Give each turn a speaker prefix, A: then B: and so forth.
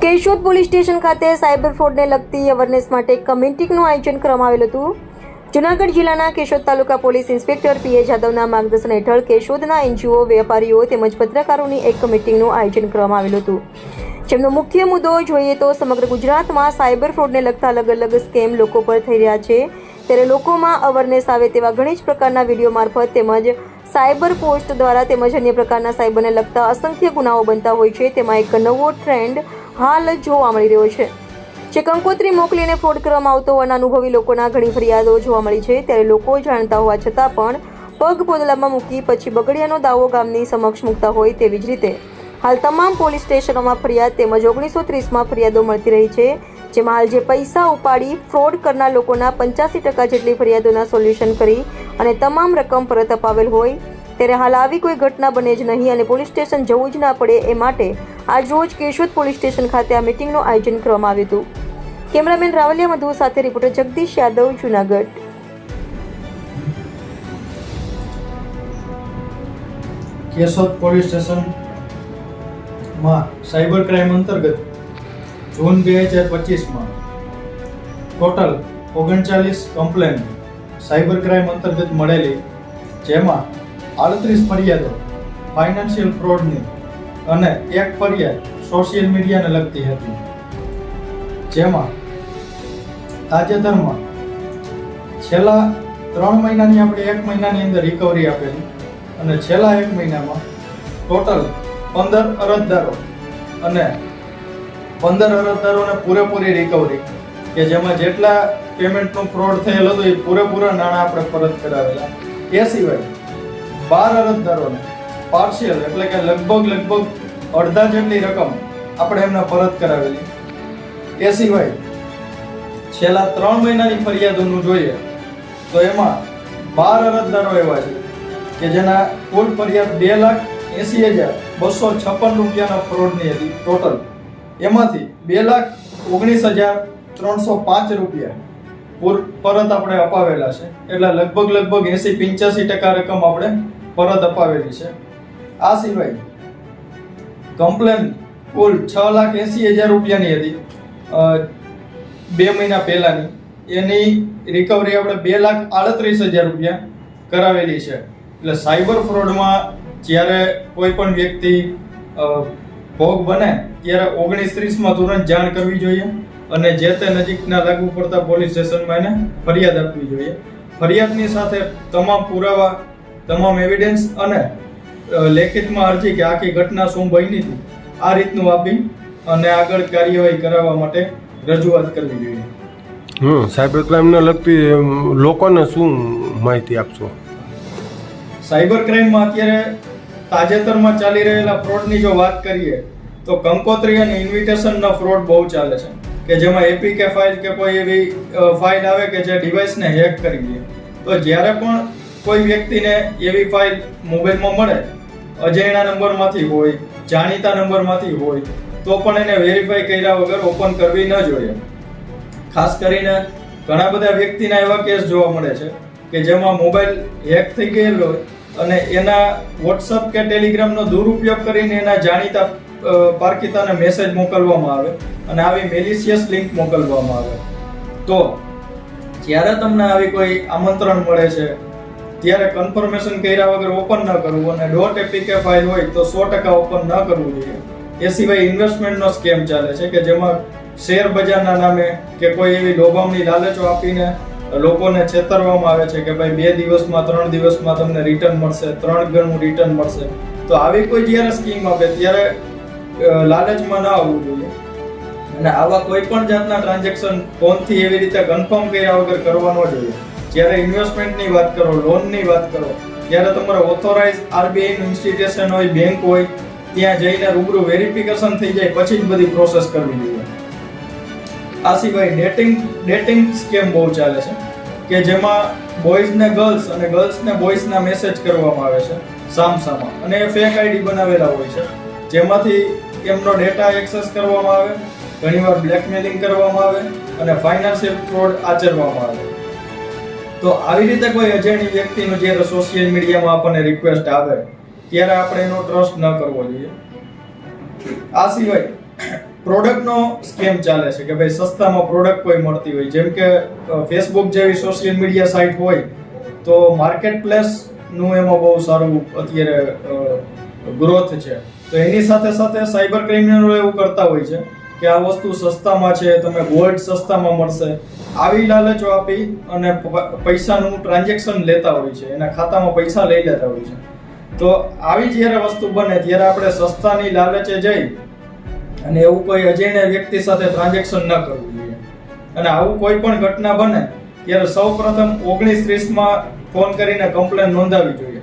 A: Keshod police station ખાતે cyber ફ્રોડને લગતી અવેરનેસ માટે એક આયોજન કરવામાં આવેલું હતું. જુનાગઢ જિલ્લાના કેશોદ તાલુકા પોલીસ ઇન્સ્પેક્ટર પીએ જાદવના માર્ગદર્શન હેઠળ કેશોદના એનજીઓ, વેપારીઓ તેમજ પત્રકારોની એક કમિટિંગનું આયોજન કરવામાં આવેલું હતું. જેમનો મુખ્ય મુદ્દો જોઈએ તો સમગ્ર ગુજરાતમાં સાયબર ફ્રોડને લગતા અલગ અલગ સ્કેમ લોકો પર થઈ રહ્યા છે. ત્યારે લોકોમાં અવેરનેસ આવે તેવા ઘણી જ પ્રકારના વીડિયો મારફત તેમજ સાયબર પોસ્ટ દ્વારા તેમજ અન્ય પ્રકારના સાયબરને લગતા અસંખ્ય ગુનાઓ બનતા હોય છે. તેમાં એક નવો ટ્રેન્ડ હાલ જોવા મળી રહ્યો છે. જે કંકોત્રી મોકલીને ફ્રોડ કરવામાં આવતો હોવાના અનુભવી લોકોના ઘણી ફરિયાદો જોવા મળી છે. ત્યારે લોકો જાણતા હોવા છતાં પણ પગ પોદલામાં મૂકી પછી બગડિયાનો દાવો ગામની સમક્ષ મૂકતા હોય તેવી જ રીતે. હાલ તમામ પોલીસ સ્ટેશનોમાં ફરિયાદ તેમજ ઓગણીસો ત્રીસમાં ફરિયાદો મળતી રહી છે, જેમાં હાલ જે પૈસા ઉપાડી ફ્રોડ કરનાર લોકોના પંચ્યાસી ટકા જેટલી ફરિયાદોના સોલ્યુશન કરી અને તમામ રકમ પરત અપાવેલ હોય, ત્યારે હાલ આવી કોઈ ઘટના બને જ નહીં અને પોલીસ સ્ટેશન જવું જ ના પડે એ માટે આજ રોજ કેશોદ પોલીસ સ્ટેશન ખાતે આ મિટિંગનું આયોજન કરવામાં આવ્યું હતું. કેમેરામેન રાવલિયા મધુ સાથે રિપોર્ટર જગદીશ યાદવ, જુનાગઢ.
B: કેશોદ પોલીસ સ્ટેશનમાં સાયબર ક્રાઇમ અંતર્ગત જૂન બે હજાર પચીસમાં ટોટલ ઓગણચાલીસ કમ્પ્લેન સાયબર ક્રાઇમ અંતર્ગત મળેલી, જેમાં આડત્રીસ ફરિયાદો ફાઇનાન્શિયલ ફ્રોડની અને એક ફરિયાદ સોશિયલ મીડિયાને લગતી હતી. જેમાં તાજેતરમાં છેલ્લા ત્રણ મહિનાની આપણે એક મહિનાની અંદર રિકવરી આપેલી અને છેલ્લા એક મહિનામાં ટોટલ પંદર અરજદારો અને પંદર અરજદારોને પૂરેપૂરી રિકવરી કે જેમાં જેટલા પેમેન્ટનું ફ્રોડ થયેલ હતું એ પૂરેપૂરા નાણાં આપણે પરત કરાવેલા. એ સિવાય બાર અરજદારોને પાર્શિયલ એટલે કે લગભગ લગભગ અડધા જેટલી રકમ આપણે એમને પરત કરાવેલી. એ સિવાય છેલ્લા ત્રણ મહિનાની ફરિયાદોનું જોઈએ તો એમાં બાર અરજદારો એવા છે કે જેના કુલ ફરિયાદ બે લાખ એસી હજાર બસો છપ્પન રૂપિયાના ફ્રોડની હતી ટોટલ. એમાંથી બે લાખ ઓગણીસ હજાર ત્રણસો પાંચ રૂપિયા પૂર પરત આપણે અપાવેલા છે. એટલે લગભગ લગભગ એસી પંચ્યાસી ટકા રકમ આપણે પરત અપાવેલી છે. આ સિવાય કમ્પ્લેન કુલ છ લાખ એસી હજાર રૂપિયાની હતી. બે મહિના પહેલાની. એની રિકવરી આપણે બે લાખ આડત્રીસ હજાર રૂપિયા કરાવેલી છે. એટલે સાયબર ફ્રોડમાં જ્યારે કોઈ પણ વ્યક્તિ ભોગ બને, ત્યારે ઓગણીસ ત્રીસમાં તુરંત જાણ કરવી જોઈએ અને જે તે નજીકના લાગુ પડતા પોલીસ સ્ટેશનમાં એને ફરિયાદ આપવી જોઈએ. ફરિયાદની સાથે તમામ પુરાવા, તમામ એવિડન્સ અને લેખિતમાં અરજી કે આખી ઘટના શું બની હતી આ રીતનું આપી અને આગળ કાર્યવાહી કરાવવા માટે રજૂઆત કરવી જોઈએ.
C: હમ સાયબર ક્રાઇમને લગતી લોકોને શું માહિતી આપશો?
B: સાયબર ક્રાઇમમાં અત્યારે તાજેતરમાં ચાલી રહેલા ફ્રોડની જો વાત કરીએ તો કંકોત્રી અને ઇન્વિટેશનનો ફ્રોડ બહુ ચાલે છે કે જેમાં એપીકે ફાઇલ કે કોઈ એવી ફાઇલ આવે કે જે ડિવાઇસને હેક કરી દે. તો જ્યારે પણ કોઈ વ્યક્તિને એવી ફાઇલ મોબાઈલમાં મળે, અજાણ્યા નંબરમાંથી હોય, જાણીતા નંબરમાંથી હોય, તો પણ એને વેરીફાઈ કર્યા વગર ઓપન કરવી ન જોઈએ. ખાસ કરીને ઘણા બધા વ્યક્તિના એવા કેસ જોવા મળે છે કે જેમાં મોબાઈલ હેક થઈ ગયેલો અને એના વોટ્સઅપ કે ટેલિગ્રામનો દુરુપયોગ કરીને એના જાણીતા પારખીતાને મેસેજ મોકલવામાં આવે અને આવી મેલિશિયસ લિંક મોકલવામાં આવે. તો જ્યારે તમને આવી કોઈ આમંત્રણ મળે છે ત્યારે કન્ફર્મેશન કર્યા વગર ઓપન ન કરવું અને ડોટ એપીકે ફાઇલ હોય તો સો ટકા ઓપન ન કરવું જોઈએ. એ સિવાય ઇન્વેસ્ટમેન્ટનો સ્કેમ ચાલે છે કે જેમાં શેર બજારના નામે કે કોઈ એવી લોભામની લાલચો આપીને લોકોને છેતરવામાં આવે છે કે ભાઈ બે દિવસમાં, ત્રણ દિવસમાં તમને રિટર્ન મળશે, ત્રણ ગણું રિટર્ન મળશે. તો આવી કોઈ જ્યારે સ્કીમ આપે ત્યારે લાલચમાં ના આવવું જોઈએ. અને આવા કોઈ પણ જાતના ટ્રાન્ઝેક્શન ફોનથી એવી રીતે કન્ફર્મ કર્યા વગર કરવા ન જોઈએ જ્યારે ઇન્વેસ્ટમેન્ટની વાત કરો લોનની વાત કરો ત્યારે તમારે ઓથોરાઇઝ આરબીઆઈ ઇન્સ્ટિટ્યુશન હોય બેંક હોય, ત્યાં જઈને રૂબરૂ વેરિફિકેશન થઈ જાય, પછી જ બધી પ્રોસેસ કરવી જોઈએ. આ સિવાય ડેટિંગ ડેટિંગ સ્કેમ બહુ ચાલે છે, કે જેમાં બોયઝને ગર્લ્સ અને ગર્લ્સને બોયઝના મેસેજ કરવામાં આવે છે, સામસામા. અને એ ફેક આઈડી બનાવેલા હોય છે, જેમાંથી એમનો ડેટા એક્સેસ કરવામાં આવે, ઘણીવાર બ્લેકમેલિંગ કરવામાં આવે, અને ફાઇનાન્શિયલ ફ્રોડ આચરવામાં આવે. તો આવી રીતે કોઈ અજાણી વ્યક્તિનો જ્યારે સોશિયલ મીડિયામાં આપણને રિક્વેસ્ટ આવે, ત્યારે આપણે એનો ટ્રસ્ટ ન કરવો જોઈએ. આ સિવાય પ્રોડક્ટનો સ્કેમ ચાલે છે કે ભાઈ સસ્તામાં પ્રોડક્ટ કોઈ મળતી હોય. જેમ કે ફેસબુક જેવી સોશિયલ મીડિયા સાઇટ હોય, તો માર્કેટ પ્લેસનું એમાં બહુ સારું અત્યારે ગ્રોથ છે. તો એની સાથે સાથે સાયબર ક્રિમિનલો એવું કરતા હોય છે. કે આ વસ્તુ સસ્તામાં છે તમે ગોલ્ડ સસ્તામાં મળશે. આવી લાલચો આપી અને પૈસાનું ટ્રાન્ઝેક્શન લેતા હોય છે, એના ખાતામાં પૈસા લઈ લેતા હોય છે. તો આવી જ્યારે વસ્તુ બને, ત્યારે આપણે સસ્તાની લાલચે જઈ અને એવું કોઈ અજાણ્યા વ્યક્તિ સાથે ટ્રાન્ઝેક્શન ન કરવું જોઈએ. અને આવું કોઈ પણ ઘટના બને, ત્યારે સૌ પ્રથમ ઓગણીસ ત્રીસમાં ફોન કરીને કમ્પ્લેન નોંધાવી જોઈએ.